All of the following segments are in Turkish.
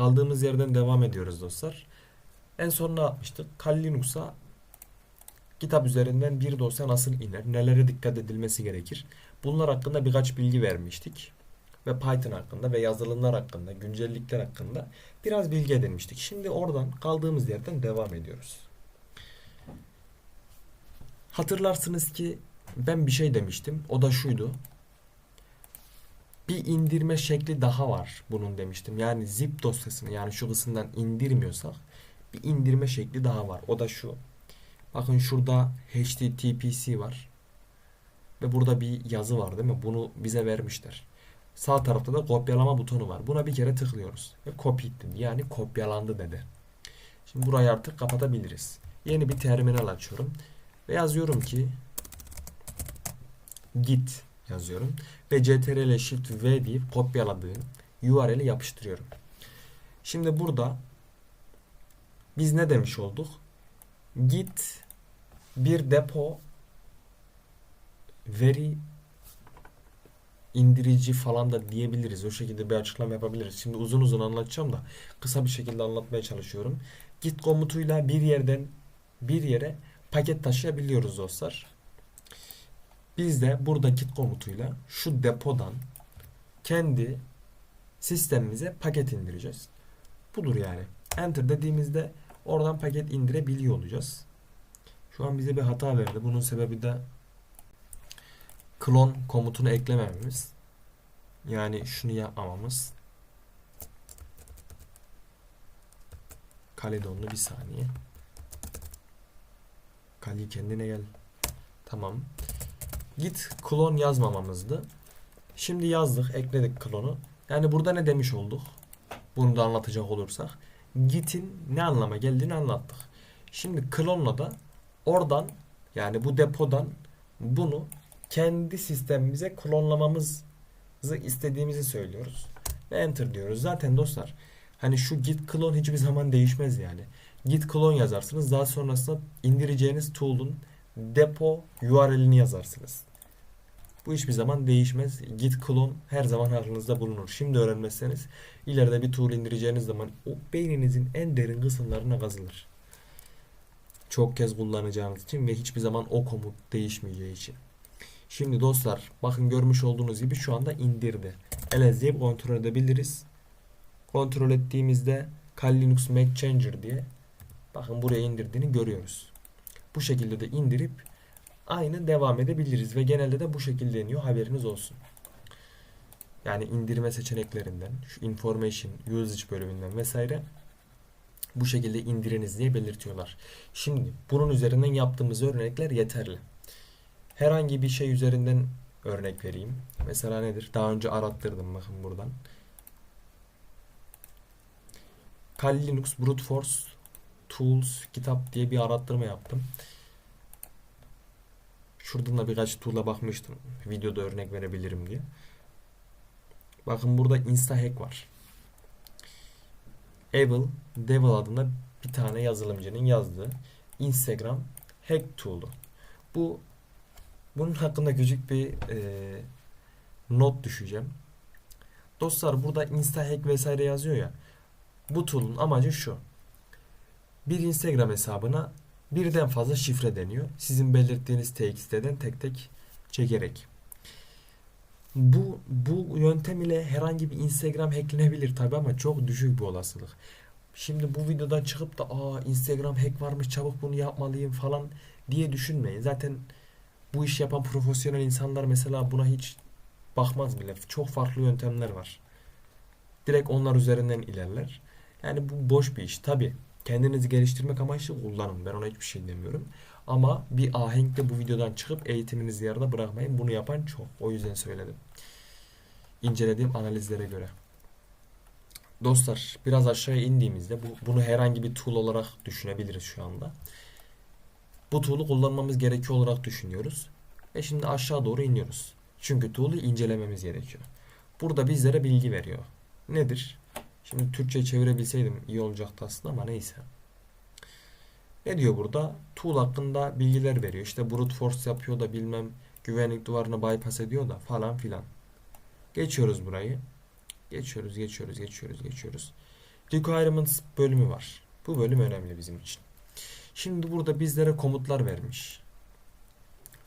Kaldığımız yerden devam ediyoruz dostlar. En son ne yapmıştık? Kali Linux'a kitap üzerinden bir dosya nasıl iner? Nelere dikkat edilmesi gerekir? Bunlar hakkında birkaç bilgi vermiştik. Ve Python hakkında ve yazılımlar hakkında, güncellikler hakkında biraz bilgi edinmiştik. Şimdi oradan kaldığımız yerden devam ediyoruz. Hatırlarsınız ki ben bir şey demiştim. O da şuydu. Bir indirme şekli daha var bunun demiştim. Yani zip dosyasını yani şu kısımdan indirmiyorsak bir indirme şekli daha var. O da şu. Bakın şurada HTTPC var. Ve burada bir yazı var değil mi? Bunu bize vermişler. Sağ tarafta da kopyalama butonu var. Buna bir kere tıklıyoruz. Ve copy ettim. Yani kopyalandı dedi. Şimdi burayı artık kapatabiliriz. Yeni bir terminal açıyorum. Ve yazıyorum ki git yazıyorum. Ve ctrl shift v deyip kopyaladığım URL'i yapıştırıyorum. Şimdi burada biz ne demiş olduk? Git bir depo veri indirici falan da diyebiliriz. O şekilde bir açıklama yapabiliriz. Şimdi uzun uzun anlatacağım da kısa bir şekilde anlatmaya çalışıyorum. Git komutuyla bir yerden bir yere paket taşıyabiliyoruz dostlar. Biz de burada git komutuyla şu depodan kendi sistemimize paket indireceğiz. Budur yani. Enter dediğimizde oradan paket indirebiliyor olacağız. Şu an bize bir hata verdi. Bunun sebebi de clone komutunu eklemememiz. Yani şunu yapmamamız. Kaledonlu bir saniye. Kali kendine gel. Tamam. Git klon yazmamamızdı. Şimdi yazdık, ekledik klonu. Yani burada ne demiş olduk? Bunu da anlatacak olursak. Git'in ne anlama geldiğini anlattık. Şimdi klonla da oradan yani bu depodan bunu kendi sistemimize klonlamamızı istediğimizi söylüyoruz. Ve enter diyoruz. Zaten dostlar hani şu git klon hiçbir zaman değişmez yani. Git klon yazarsınız. Daha sonrasında indireceğiniz tool'un depo URL'ini yazarsınız. Bu hiçbir zaman değişmez. Git klon her zaman aklınızda bulunur. Şimdi öğrenmezseniz ileride bir tool indireceğiniz zaman o beyninizin en derin kısımlarına kazılır. Çok kez kullanacağınız için ve hiçbir zaman o komut değişmeyeceği için. Şimdi dostlar bakın görmüş olduğunuz gibi şu anda indirdi. ls kontrol edebiliriz. Kontrol ettiğimizde Kali Linux Make Changer diye bakın buraya indirdiğini görüyoruz. Bu şekilde de indirip aynı devam edebiliriz ve genelde de bu şekilde iniyor haberiniz olsun. Yani indirme seçeneklerinden, şu information, usage bölümünden vesaire bu şekilde indiriniz diye belirtiyorlar. Şimdi bunun üzerinden yaptığımız örnekler yeterli. Herhangi bir şey üzerinden örnek vereyim. Mesela nedir? Daha önce arattırdım bakın buradan. Kali Linux Brute Force Tools kitap diye bir arattırma yaptım. Şuradan da birkaç tool'a bakmıştım. Videoda örnek verebilirim diye. Bakın burada Insta Hack var. Evil Devil adında bir tane yazılımcının yazdığı Instagram Hack Tool'u. Bu bunun hakkında küçük bir e, not düşeceğim. Dostlar burada Insta Hack vesaire yazıyor ya. Bu tool'un amacı şu. Bir Instagram hesabına birden fazla şifre deniyor. Sizin belirttiğiniz TXT'den tek tek çekerek. Bu bu yöntem ile herhangi bir Instagram hacklenebilir tabi ama çok düşük bir olasılık. Şimdi bu videodan çıkıp da aa Instagram hack varmış çabuk bunu yapmalıyım falan diye düşünmeyin. Zaten bu iş yapan profesyonel insanlar mesela buna hiç bakmaz bile. Çok farklı yöntemler var. Direkt onlar üzerinden ilerler. Yani bu boş bir iş. Tabi kendinizi geliştirmek amaçlı kullanın. Ben ona hiçbir şey demiyorum. Ama bir ahenkle bu videodan çıkıp eğitiminizi yarıda bırakmayın. Bunu yapan çok. O yüzden söyledim. İncelediğim analizlere göre. Dostlar biraz aşağıya indiğimizde bu, bunu herhangi bir tool olarak düşünebiliriz şu anda. Bu tool'u kullanmamız gerekiyor olarak düşünüyoruz. Ve şimdi aşağı doğru iniyoruz. Çünkü tool'u incelememiz gerekiyor. Burada bizlere bilgi veriyor. Nedir? Şimdi Türkçe çevirebilseydim iyi olacaktı aslında ama neyse. Ne diyor burada? Tool hakkında bilgiler veriyor. İşte brute force yapıyor da bilmem güvenlik duvarını bypass ediyor da falan filan. Geçiyoruz burayı. Geçiyoruz, geçiyoruz, geçiyoruz, geçiyoruz. requirements bölümü var. Bu bölüm önemli bizim için. Şimdi burada bizlere komutlar vermiş.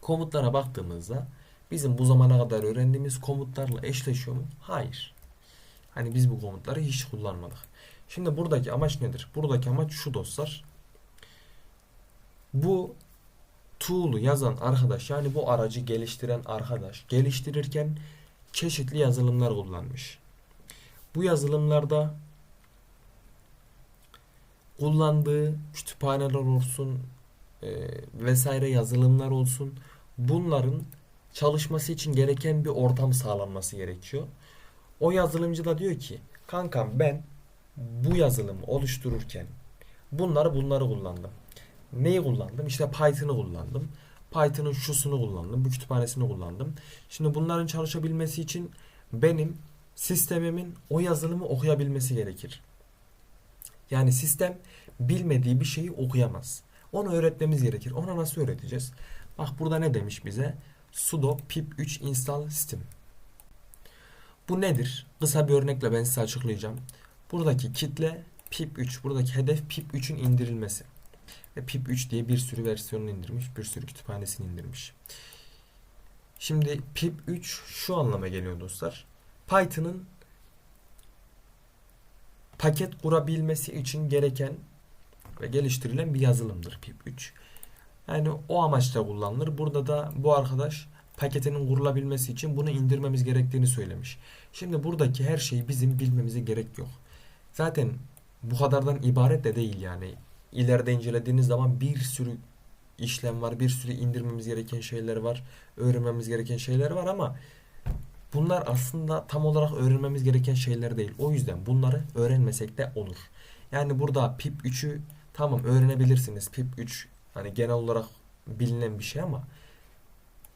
Komutlara baktığımızda bizim bu zamana kadar öğrendiğimiz komutlarla eşleşiyor mu? Hayır. Hani biz bu komutları hiç kullanmadık. Şimdi buradaki amaç nedir? Buradaki amaç şu dostlar. Bu tool'u yazan arkadaş yani bu aracı geliştiren arkadaş geliştirirken çeşitli yazılımlar kullanmış. Bu yazılımlarda kullandığı kütüphaneler olsun e, vesaire yazılımlar olsun bunların çalışması için gereken bir ortam sağlanması gerekiyor. O yazılımcı da diyor ki kankam ben bu yazılımı oluştururken bunları bunları kullandım. Neyi kullandım? İşte Python'ı kullandım. Python'ın şusunu kullandım. Bu kütüphanesini kullandım. Şimdi bunların çalışabilmesi için benim sistemimin o yazılımı okuyabilmesi gerekir. Yani sistem bilmediği bir şeyi okuyamaz. Onu öğretmemiz gerekir. Ona nasıl öğreteceğiz? Bak burada ne demiş bize? sudo pip3 install system. Bu nedir? Kısa bir örnekle ben size açıklayacağım. Buradaki kitle pip3. Buradaki hedef pip3'ün indirilmesi. Ve pip3 diye bir sürü versiyonunu indirmiş. Bir sürü kütüphanesini indirmiş. Şimdi pip3 şu anlama geliyor dostlar. Python'ın paket kurabilmesi için gereken ve geliştirilen bir yazılımdır pip3. Yani o amaçla kullanılır. Burada da bu arkadaş paketinin kurulabilmesi için bunu indirmemiz gerektiğini söylemiş. Şimdi buradaki her şeyi bizim bilmemize gerek yok. Zaten bu kadardan ibaret de değil yani. İleride incelediğiniz zaman bir sürü işlem var, bir sürü indirmemiz gereken şeyler var, öğrenmemiz gereken şeyler var ama bunlar aslında tam olarak öğrenmemiz gereken şeyler değil. O yüzden bunları öğrenmesek de olur. Yani burada pip 3'ü tamam öğrenebilirsiniz. Pip 3 hani genel olarak bilinen bir şey ama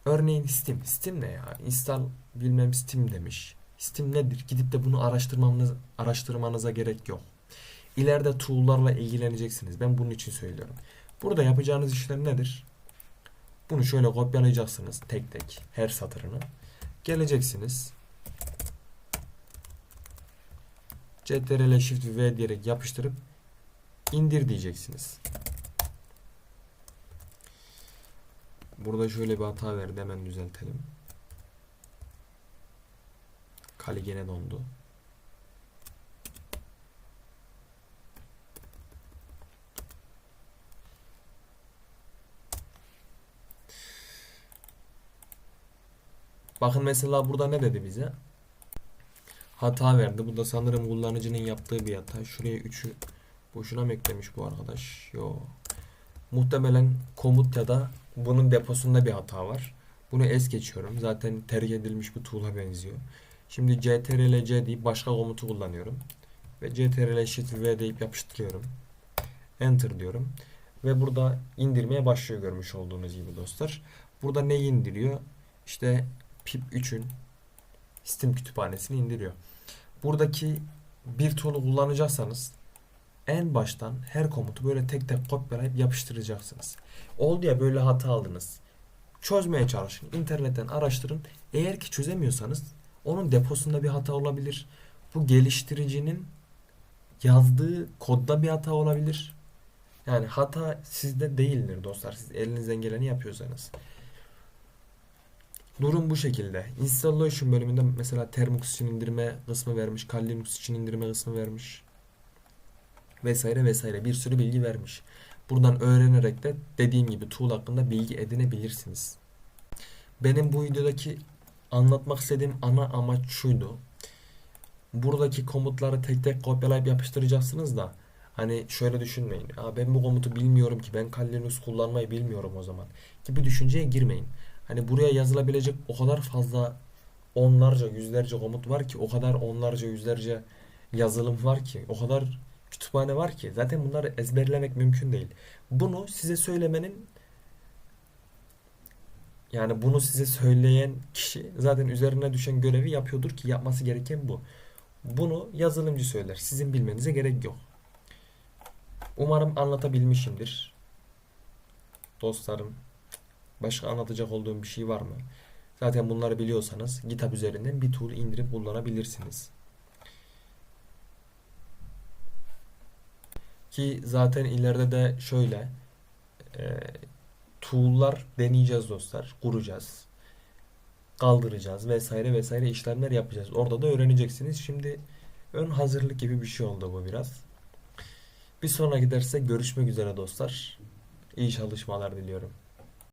örneğin Steam. Steam ne ya? Install bilmem Steam demiş. Steam nedir? Gidip de bunu araştırmanız, araştırmanıza gerek yok. İleride tool'larla ilgileneceksiniz. Ben bunun için söylüyorum. Burada yapacağınız işlem nedir? Bunu şöyle kopyalayacaksınız tek tek her satırını. Geleceksiniz. Ctrl Shift V diyerek yapıştırıp indir diyeceksiniz. Burada şöyle bir hata verdi. Hemen düzeltelim. Kali gene dondu. Bakın mesela burada ne dedi bize? Hata verdi. Bu da sanırım kullanıcının yaptığı bir hata. Şuraya 3'ü boşuna mı eklemiş bu arkadaş? Yo. Muhtemelen komut ya da bunun deposunda bir hata var. Bunu es geçiyorum. Zaten tercih edilmiş bir tool'a benziyor. Şimdi ctrl c deyip başka komutu kullanıyorum. Ve ctrl shift v deyip yapıştırıyorum. Enter diyorum. Ve burada indirmeye başlıyor görmüş olduğunuz gibi dostlar. Burada neyi indiriyor? İşte pip3'ün Steam kütüphanesini indiriyor. Buradaki bir tool'u kullanacaksanız en baştan her komutu böyle tek tek kopyalayıp yapıştıracaksınız. Oldu ya böyle hata aldınız. Çözmeye çalışın. İnternetten araştırın. Eğer ki çözemiyorsanız onun deposunda bir hata olabilir. Bu geliştiricinin yazdığı kodda bir hata olabilir. Yani hata sizde değildir dostlar. Siz elinizden geleni yapıyorsanız. Durum bu şekilde. Installation bölümünde mesela Termux için indirme kısmı vermiş. Kali Linux için indirme kısmı vermiş. Vesaire vesaire bir sürü bilgi vermiş. Buradan öğrenerek de dediğim gibi tool hakkında bilgi edinebilirsiniz. Benim bu videodaki anlatmak istediğim ana amaç şuydu. Buradaki komutları tek tek kopyalayıp yapıştıracaksınız da hani şöyle düşünmeyin. Aa, ben bu komutu bilmiyorum ki ben Kali Linux kullanmayı bilmiyorum o zaman gibi düşünceye girmeyin. Hani buraya yazılabilecek o kadar fazla onlarca yüzlerce komut var ki o kadar onlarca yüzlerce yazılım var ki o kadar kütüphane var ki zaten bunları ezberlemek mümkün değil. Bunu size söylemenin yani bunu size söyleyen kişi zaten üzerine düşen görevi yapıyordur ki yapması gereken bu. Bunu yazılımcı söyler. Sizin bilmenize gerek yok. Umarım anlatabilmişimdir. Dostlarım, başka anlatacak olduğum bir şey var mı? Zaten bunları biliyorsanız GitHub üzerinden bir tool indirip kullanabilirsiniz. Ki zaten ileride de şöyle e, tool'lar deneyeceğiz dostlar. Kuracağız. Kaldıracağız vesaire vesaire işlemler yapacağız. Orada da öğreneceksiniz. Şimdi ön hazırlık gibi bir şey oldu bu biraz. Bir sonraki derste görüşmek üzere dostlar. İyi çalışmalar diliyorum.